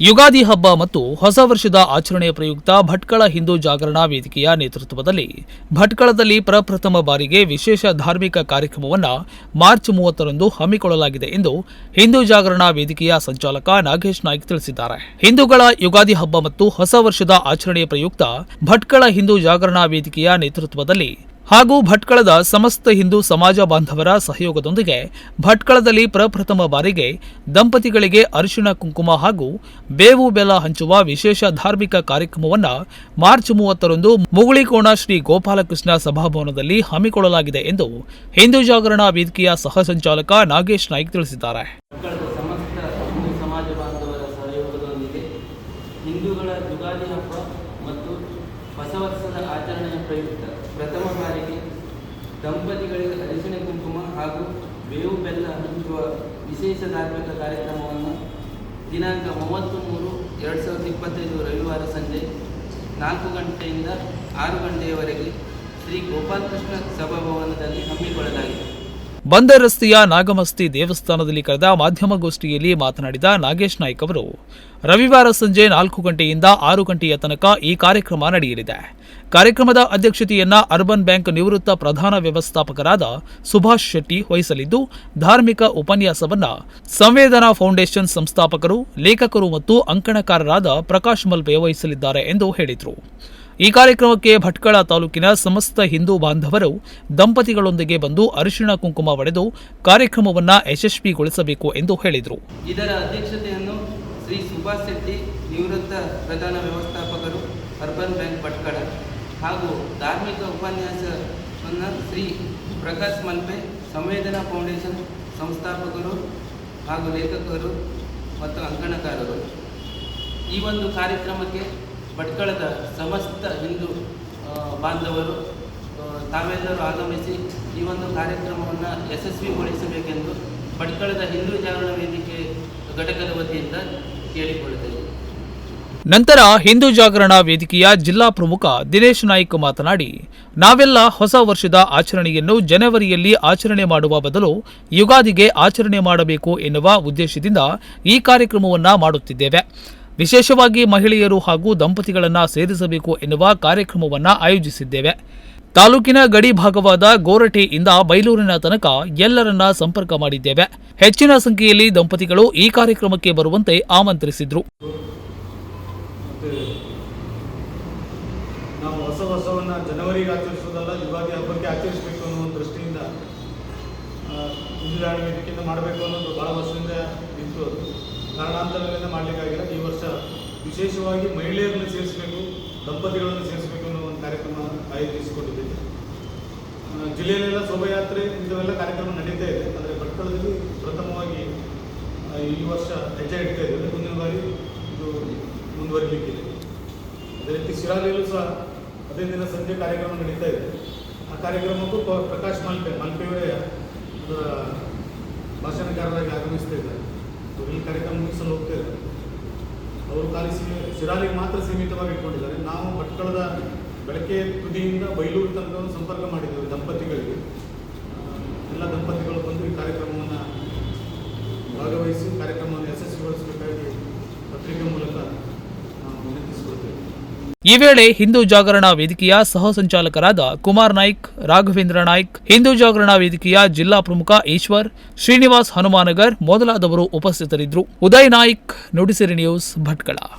ಯುಗಾದಿ ಹಬ್ಬ ಮತ್ತು ಹೊಸ ವರ್ಷದ ಆಚರಣೆಯ ಪ್ರಯುಕ್ತ ಭಟ್ಕಳ ಹಿಂದೂ ಜಾಗರಣಾ ವೇದಿಕೆಯ ನೇತೃತ್ವದಲ್ಲಿ ಭಟ್ಕಳದಲ್ಲಿ ಪ್ರಪ್ರಥಮ ಬಾರಿಗೆ ವಿಶೇಷ ಧಾರ್ಮಿಕ ಕಾರ್ಯಕ್ರಮವನ್ನು ಮಾರ್ಚ್ ಮೂವತ್ತರಂದು ಹಮ್ಮಿಕೊಳ್ಳಲಾಗಿದೆ ಎಂದು ಹಿಂದೂ ಜಾಗರಣಾ ವೇದಿಕೆಯ ಸಂಚಾಲಕ ನಾಗೇಶ್ ನಾಯ್ಕ್ ತಿಳಿಸಿದ್ದಾರೆ. ಹಿಂದೂಗಳ ಯುಗಾದಿ ಹಬ್ಬ ಮತ್ತು ಹೊಸ ವರ್ಷದ ಆಚರಣೆಯ ಪ್ರಯುಕ್ತ ಭಟ್ಕಳ ಹಿಂದೂ ಜಾಗರಣಾ ವೇದಿಕೆಯ ನೇತೃತ್ವದಲ್ಲಿ ಹಾಗೂ ಭಟ್ಕಳದ ಸಮಸ್ತ ಹಿಂದೂ ಸಮಾಜ ಬಾಂಧವರ ಸಹಯೋಗದೊಂದಿಗೆ ಭಟ್ಕಳದಲ್ಲಿ ಪ್ರಪ್ರಥಮ ಬಾರಿಗೆ ದಂಪತಿಗಳಿಗೆ ಅರಿಶಿಣ ಕುಂಕುಮ ಹಾಗೂ ಬೇವು ಬೆಲ್ಲ ಹಂಚುವ ವಿಶೇಷ ಧಾರ್ಮಿಕ ಕಾರ್ಯಕ್ರಮವನ್ನು ಮಾರ್ಚ್ ಮೂವತ್ತರಂದು ಮುಗುಳಿಕೋಣ ಶ್ರೀ ಗೋಪಾಲಕೃಷ್ಣ ಸಭಾಭವನದಲ್ಲಿ ಹಮ್ಮಿಕೊಳ್ಳಲಾಗಿದೆ ಎಂದು ಹಿಂದೂ ಜಾಗರಣಾ ವೇದಿಕೆಯ ಸಹ ಸಂಚಾಲಕ ನಾಗೇಶ್ ನಾಯ್ಕ್ ತಿಳಿಸಿದ್ದಾರೆ. ಹಿಂದೂಗಳ ಯುಗಾದಿ ಹಬ್ಬ ಮತ್ತು ಹೊಸ ಆಚರಣೆಯ ಪ್ರಯುಕ್ತ ಪ್ರಥಮ ಬಾರಿಗೆ ದಂಪತಿಗಳಿಗೆ ಅರಿಶಿಣ ಕುಂಕುಮ ಹಾಗೂ ಬೇವು ಬೆಲ್ಲ ಹಂಚುವ ವಿಶೇಷ ಧಾರ್ಮಿಕ ಕಾರ್ಯಕ್ರಮವನ್ನು ದಿನಾಂಕ ಮೂವತ್ತು ಮೂರು ಎರಡು ಸಾವಿರದ ಇಪ್ಪತ್ತೈದು ರವಿವಾರ ಸಂಜೆ ನಾಲ್ಕು ಗಂಟೆಯಿಂದ ಆರು ಗಂಟೆಯವರೆಗೆ ಶ್ರೀ ಗೋಪಾಲಕೃಷ್ಣ ಸಭಾಭವನದಲ್ಲಿ ಹಮ್ಮಿಕೊಳ್ಳಲಾಗಿದೆ. ಬಂದರ್ ರಸ್ತೆಯ ನಾಗಮಸ್ತಿ ದೇವಸ್ಥಾನದಲ್ಲಿ ಕರೆದ ಮಾಧ್ಯಮಗೋಷ್ಠಿಯಲ್ಲಿ ಮಾತನಾಡಿದ ನಾಗೇಶ್ ನಾಯ್ಕ್ ಅವರು, ರವಿವಾರ ಸಂಜೆ ನಾಲ್ಕು ಗಂಟೆಯಿಂದ ಆರು ಗಂಟೆಯ ತನಕ ಈ ಕಾರ್ಯಕ್ರಮ ನಡೆಯಲಿದೆ. ಕಾರ್ಯಕ್ರಮದ ಅಧ್ಯಕ್ಷತೆಯನ್ನ ಅರ್ಬನ್ ಬ್ಯಾಂಕ್ ನಿವೃತ್ತ ಪ್ರಧಾನ ವ್ಯವಸ್ಥಾಪಕರಾದ ಸುಭಾಷ್ ಶೆಟ್ಟಿ ವಹಿಸಲಿದ್ದು, ಧಾರ್ಮಿಕ ಉಪನ್ಯಾಸವನ್ನ ಸಂವೇದನಾ ಫೌಂಡೇಶನ್ ಸಂಸ್ಥಾಪಕರು, ಲೇಖಕರು ಮತ್ತು ಅಂಕಣಕಾರರಾದ ಪ್ರಕಾಶ್ ಮಲ್ಪೆ ವಹಿಸಲಿದ್ದಾರೆ ಎಂದು ಹೇಳಿದರು. ಈ ಕಾರ್ಯಕ್ರಮಕ್ಕೆ ಭಟ್ಕಳ ತಾಲೂಕಿನ ಸಮಸ್ತ ಹಿಂದೂ ಬಾಂಧವರು, ದಂಪತಿಗಳೊಂದಿಗೆ ಬಂದು ಅರಿಶಿಣ ಕುಂಕುಮ ಒಡೆದು ಕಾರ್ಯಕ್ರಮವನ್ನು ಯಶಸ್ವಿಗೊಳಿಸಬೇಕು ಎಂದು ಹೇಳಿದರು. ಇದರ ಅಧ್ಯಕ್ಷತೆಯನ್ನು ಶ್ರೀ ಸುಭಾಷ್ ಶೆಟ್ಟಿ, ನಿವೃತ್ತ ಪ್ರಧಾನ ವ್ಯವಸ್ಥಾಪಕರು ಅರ್ಬನ್ ಬ್ಯಾಂಕ್ ಭಟ್ಕಳ ಹಾಗೂ ಧಾರ್ಮಿಕ ಉಪನ್ಯಾಸವನ್ನು ಶ್ರೀ ಪ್ರಕಾಶ್ ಮಲ್ಪೆ, ಸಂವೇದನಾ ಫೌಂಡೇಶನ್ ಸಂಸ್ಥಾಪಕರು ಹಾಗೂ ಲೇಖಕರು ಮತ್ತು ಅಂಕಣಕಾರರು. ಈ ಒಂದು ಕಾರ್ಯಕ್ರಮಕ್ಕೆ ಭಟ್ಕಳದ ಸಮಸ್ತ ಹಿಂದೂ ಬಾಂಧವರು ತಾವೆಲ್ಲರೂ ಆಗಮಿಸಿ ಈ ಒಂದು ಕಾರ್ಯಕ್ರಮವನ್ನು ಯಶಸ್ವಿಗೊಳಿಸಬೇಕೆಂದು ಭಟ್ಕಳದ ಹಿಂದೂ ಜಾಗರಣ ವೇದಿಕೆ ಘಟಕದ ವತಿಯಿಂದ ಕೇಳಿಕೊಳ್ಳುತ್ತೇವೆ ನಂತರ ಹಿಂದೂ ಜಾಗರಣಾ ವೇದಿಕೆಯ ಜಿಲ್ಲಾ ಪ್ರಮುಖ ದಿನೇಶ್ ನಾಯ್ಕ್ ಮಾತನಾಡಿ, ನಾವೆಲ್ಲ ಹೊಸ ವರ್ಷದ ಆಚರಣೆಯನ್ನು ಜನವರಿಯಲ್ಲಿ ಆಚರಣೆ ಮಾಡುವ ಬದಲು ಯುಗಾದಿಗೆ ಆಚರಣೆ ಮಾಡಬೇಕು ಎನ್ನುವ ಉದ್ದೇಶದಿಂದ ಈ ಕಾರ್ಯಕ್ರಮವನ್ನು ಮಾಡುತ್ತಿದ್ದೇವೆ. ವಿಶೇಷವಾಗಿ ಮಹಿಳೆಯರು ಹಾಗೂ ದಂಪತಿಗಳನ್ನು ಸೇರಿಸಬೇಕು ಎನ್ನುವ ಕಾರ್ಯಕ್ರಮವನ್ನು ಆಯೋಜಿಸಿದ್ದೇವೆ. ತಾಲೂಕಿನ ಗಡಿ ಭಾಗವಾದ ಗೋರಟೆಯಿಂದ ಬೈಲೂರಿನ ತನಕ ಎಲ್ಲರನ್ನ ಸಂಪರ್ಕ ಮಾಡಿದ್ದೇವೆ. ಹೆಚ್ಚಿನ ಸಂಖ್ಯೆಯಲ್ಲಿ ದಂಪತಿಗಳು ಈ ಕಾರ್ಯಕ್ರಮಕ್ಕೆ ಬರುವಂತೆ ಆಮಂತ್ರಿಸಿದ್ರು. ನಾವು ಹೊಸ ಜನವರಿಗೆ ಆಚರಿಸೋದಲ್ಲ ಯುಗಾದಿ ಹಬ್ಬಕ್ಕೆ ಆಚರಿಸಬೇಕು ಅನ್ನೋ ದೃಷ್ಟಿಯಿಂದ ಮಾಡಬೇಕು ಅನ್ನೋದು ಭಾಳ ವರ್ಷದಿಂದ ಇತ್ತು ಕಾರಣಾಂತರಗಳಿಂದ ಮಾಡಲಿಕ್ಕಾಗಿಲ್ಲ. ಈ ವರ್ಷ ವಿಶೇಷವಾಗಿ ಮಹಿಳೆಯರನ್ನು ಸೇರಿಸಬೇಕು, ದಂಪತಿಗಳನ್ನು ಸೇರಿಸಬೇಕು ಅನ್ನೋ ಒಂದು ಕಾರ್ಯಕ್ರಮ ಆಯೋಜಿಸಿಕೊಂಡಿದ್ದೀವಿ. ಜಿಲ್ಲೆಯಲ್ಲೆಲ್ಲ ಶೋಭಾಯಾತ್ರೆ ಇಂಥವೆಲ್ಲ ಕಾರ್ಯಕ್ರಮ ನಡೀತಾ ಇದೆ. ಆದರೆ ಭಟ್ಕಳದಲ್ಲಿ ಪ್ರಥಮವಾಗಿ ಈ ವರ್ಷ ಹೆಜ್ಜೆ ಇಡ್ತಾ ಇದ್ದೇವೆ. ಮುಂದಿನ ಬಾರಿ ಇದು ಮುಂದುವರಿಲಿಕ್ಕಿದೆ. ಅದೇ ರೀತಿ ಶಿರಾಲಿಯಲ್ಲೂ ಸಹ ಅದೇ ದಿನ ಸಂಜೆ ಕಾರ್ಯಕ್ರಮ ನಡೀತಾ ಇದೆ. ಆ ಕಾರ್ಯಕ್ರಮಕ್ಕೂ ಪ್ರಕಾಶ್ ಮಲ್ಪೆ, ಮಲ್ಪೆಯವರೇ ಅದರ ಭಾಷಣಕಾರರಾಗಿ ಆಗಮಿಸ್ತಾ ಇದ್ದಾರೆ. ಈ ಕಾರ್ಯಕ್ರಮ ಮುಗಿಸಲು ಹೋಗ್ತಾ ಇದ್ದಾರೆ ಅವರು ಖಾಲಿ ಶಿರಾಲಿಗೆ ಮಾತ್ರ ಸೀಮಿತವಾಗಿ ಇಟ್ಕೊಂಡಿದ್ದಾರೆ. ನಾವು ಭಟ್ಕಳದ ಬೆಳಕೆ ತುದಿಯಿಂದ ಬೈಲೂರು ತನಕ ಸಂಪರ್ಕ ಮಾಡಿದ್ದೇವೆ ದಂಪತಿಗಳಿಗೆ. ಎಲ್ಲ ದಂಪತಿಗಳು ಬಂದು ಈ ಕಾರ್ಯಕ್ರಮವನ್ನು ಭಾಗವಹಿಸಿ, ಕಾರ್ಯಕ್ರಮವನ್ನು ಯಶಸ್ವಿಗೊಳಿಸಬೇಕಾಗಿ ಪತ್ರಿಕೆ ಮೂಲಕ ಈ ವೇಳೆ ಹಿಂದೂ ಜಾಗರಣ ವೇದಿಕೆಯ ಸಹ ಸಂಚಾಲಕರಾದ ಕುಮಾರ್ ನಾಯ್ಕ್, ರಾಘವೇಂದ್ರ ನಾಯ್ಕ್, ಹಿಂದೂ ಜಾಗರಣ ವೇದಿಕೆಯ ಜಿಲ್ಲಾ ಪ್ರಮುಖ ಈಶ್ವರ್, ಶ್ರೀನಿವಾಸ್ ಹನುಮಾನಗರ್ ಮೊದಲಾದವರು ಉಪಸ್ಥಿತರಿದ್ದರು. ಉದಯ್ ನಾಯ್ಕ್, ನುಡಿಸಿರಿ ನ್ಯೂಸ್ ಭಟ್ಕಳ.